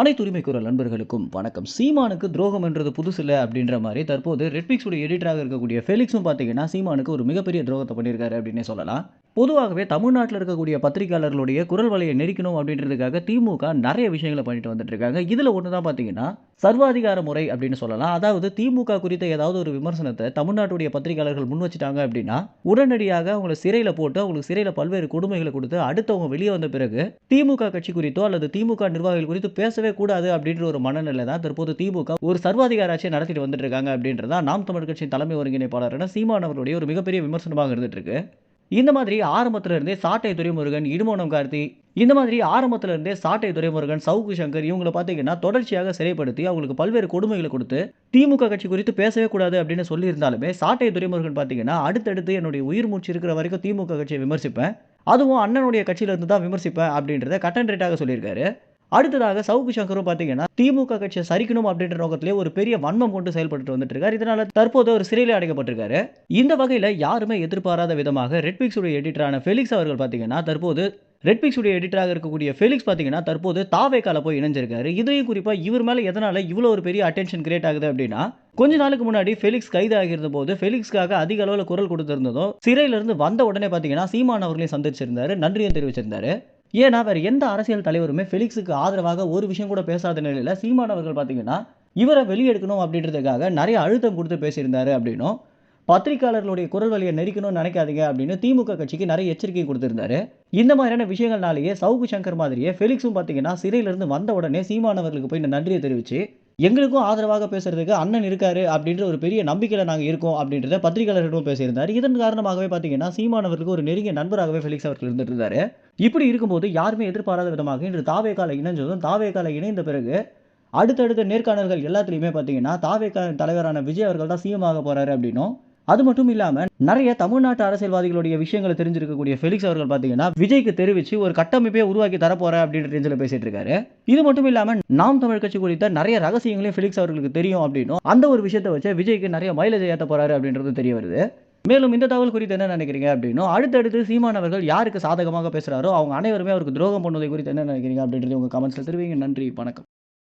அனைத்து உரிமை நண்பர்களுக்கும் வணக்கம். சீமானுக்கு துரோகம் என்றது புதுசில் அப்படின்ற மாதிரி தற்போது ரெட்பிக்ஸுடைய எடிட்டராக இருக்கக்கூடிய ஃபெலிக்ஸும் பார்த்தீங்கன்னா சீமானுக்கு ஒரு மிகப்பெரிய துரோகத்தை பண்ணியிருக்காரு அப்படின்னே சொல்லலாம். பொதுவாகவே தமிழ்நாட்டில் இருக்கக்கூடிய பத்திரிகையாளர்களுடைய குரல் வலையை நெரிக்கணும் அப்படின்றதுக்காக திமுக நிறைய விஷயங்களை பண்ணிட்டு வந்துட்டு இருக்காங்க. இதில் ஒன்று தான் பார்த்தீங்கன்னா சர்வாதிகார முறை அப்படின்னு சொல்லலாம். அதாவது திமுக குறித்த ஏதாவது ஒரு விமர்சனத்தை தமிழ்நாட்டுடைய பத்திரிகையாளர்கள் முன் வச்சுட்டாங்க அப்படின்னா உடனடியாக அவங்களை சிறையில் போட்டு அவங்களுக்கு சிறையில் பல்வேறு கொடுமைகளை கொடுத்து அடுத்தவங்க வெளியே வந்த பிறகு திமுக கட்சி குறித்தோ அல்லது திமுக நிர்வாகிகள் குறித்து பேசவே கூடாது அப்படின்ற ஒரு மனநிலை தான் தற்போது திமுக ஒரு சர்வாதிகார ஆட்சியை நடத்திட்டு வந்துட்டு இருக்காங்க அப்படின்றதான் நாம் தமிழ் கட்சியின் தலைமை ஒருங்கிணைப்பாளரான சீமான் அவர்களுடைய ஒரு மிகப்பெரிய விமர்சனமாக இருந்துட்டு இருக்கு. இந்த மாதிரி ஆரம்பத்துல இருந்தே சாட்டை துரைமுருகன் இடுமோனம் கார்த்தி இந்த மாதிரி ஆரம்பத்தில் இருந்தே சாட்டை துரைமுருகன் சவுக்கு சங்கர் இவங்களை பார்த்தீங்கன்னா தொடர்ச்சியாக சிறைப்படுத்தி அவங்களுக்கு பல்வேறு கொடுமைகளை கொடுத்து திமுக கட்சி குறித்து பேசவே கூடாது அப்படின்னு சொல்லியிருந்தாலுமே சாட்டை துரைமுருகன் பார்த்தீங்கன்னா அடுத்தடுத்து என்னுடைய உயிர் மூச்சு இருக்கிற வரைக்கும் திமுக கட்சியை விமர்சிப்பேன். அதுவும் அண்ணனுடைய கட்சியிலிருந்து தான் விமர்சிப்பேன் அப்படின்றத கட்டன் ரேட்டாக சொல்லியிருக்காரு. அடுத்ததாக சவுக்கு சங்கரும் பார்த்தீங்கன்னா திமுக கட்சியை சரிக்கணும் அப்படின்ற நோக்கத்திலே ஒரு பெரிய வன்மம் கொண்டு செயல்பட்டு வந்துட்டு இருக்காரு இதனால தற்போது ஒரு சிறையில் அடைக்கப்பட்டிருக்காரு. இந்த வகையில் யாருமே எதிர்பாராத விதமாக ரெட்பிக்ஸ் உடைய எடிட்டரான ஃபெலிக்ஸ் அவர்கள் பார்த்தீங்கன்னா தற்போது ரெட்பிக்ஸ் உடைய எடிட்டராக இருக்கக்கூடிய ஃபெலிக்ஸ் பார்த்தீங்கன்னா தற்போது தாவேக்கால போய் இணைஞ்சிருக்காரு. இதையும் குறிப்பாக இவர் மேலே எதனால இவ்வளோ ஒரு பெரிய அட்டென்ஷன் கிரியேட் ஆகுது அப்படின்னா கொஞ்ச நாளுக்கு முன்னாடி ஃபெலிக்ஸ் கைது ஆகியிருந்த போது ஃபெலிக்ஸ்க்காக அதிக அளவில் குரல் கொடுத்திருந்ததும் சிறையிலிருந்து வந்த உடனே பார்த்தீங்கன்னா சீமான் அவர்களையும் சந்திச்சிருந்தாரு நன்றியும் தெரிவிச்சிருந்தாரு. ஏன்னா வேறு எந்த அரசியல் தலைவருமே ஃபெலிக்ஸுக்கு ஆதரவாக ஒரு விஷயம் கூட பேசாத நிலையில் சீமான் அவர்கள் பார்த்தீங்கன்னா இவரை வெளியெடுக்கணும் அப்படின்றதுக்காக நிறைய அழுத்தம் கொடுத்து பேசியிருந்தாரு அப்படின்னும் பத்திரிகையாளர்களுடைய குரல் வழியை நெரிக்கணும்னு நினைக்காதீங்க அப்படின்னு திமுக கட்சிக்கு நிறைய எச்சரிக்கை கொடுத்திருந்தாரு. இந்த மாதிரியான விஷயங்கள்னாலேயே சவுக்கு சங்கர் மாதிரியே ஃபெலிக்ஸும் பார்த்தீங்கன்னா சிறையிலிருந்து வந்த உடனே சீமானவர்களுக்கு போய் நன்றியை தெரிவித்து எங்களுக்கும் ஆதரவாக பேசுறதுக்கு அண்ணன் இருக்காரு அப்படின்ற ஒரு பெரிய நம்பிக்கையில் நாங்கள் இருக்கோம் அப்படின்றத பத்திரிகையாளர்களும் பேசியிருந்தார். இதன் காரணமாகவே பார்த்தீங்கன்னா சீமானவர்களுக்கு ஒரு நெருங்கிய நண்பராகவே ஃபெலிக்ஸ் அவர்கள் இருந்துட்டு இருந்தாரு இப்படி இருக்கும்போது யாருமே எதிர்பாராத விதமாக இன்று தாவேக்கால இணைஞ்சதும் தாவேக்கால இணைந்த பிறகு அடுத்தடுத்த நேர்காணல்கள் எல்லாத்துலேயுமே பார்த்தீங்கன்னா தாவேக்கா தலைவரான விஜய் அவர்கள் தான் சீயம் ஆக போகிறாரு அப்படின்னும் அது மட்டும் இல்லாமல் நிறைய தமிழ்நாட்டு அரசியல்வாதிகளுடைய விஷயங்களை தெரிஞ்சிருக்கக்கூடிய ஃபெலிக்ஸ் அவர்கள் பார்த்தீங்கன்னா விஜய்க்கு தெரிவித்து ஒரு கட்டமைப்பே உருவாக்கி தரப்போற அப்படின்ற ரேஞ்சில் பேசிட்டு இருக்காரு. இது மட்டும் இல்லாமல் நாம் தமிழ் கட்சி குறித்த நிறைய ரகசியங்களையும் ஃபெலிக்ஸ் அவர்களுக்கு தெரியும் அப்படின்னும் அந்த ஒரு விஷயத்தை வச்சு விஜய்க்கு நிறைய மைலேஜ் ஏற்ற போறாரு அப்படின்றது தெரிய வருது. மேலும் இந்த தகவல் குறித்து என்ன நினைக்கிறீங்க அப்படின்னும் அடுத்தடுத்து சீமான் அவர்கள் யாருக்கு சாதகமாக பேசுகிறாரோ அவங்க அனைவருமே அவருக்கு துரோகம் பண்ணுவதை குறித்து என்ன நினைக்கிறீங்க அப்படின்றது உங்கள் கமெண்ட்ஸில் தெரிவிங்க. நன்றி வணக்கம்.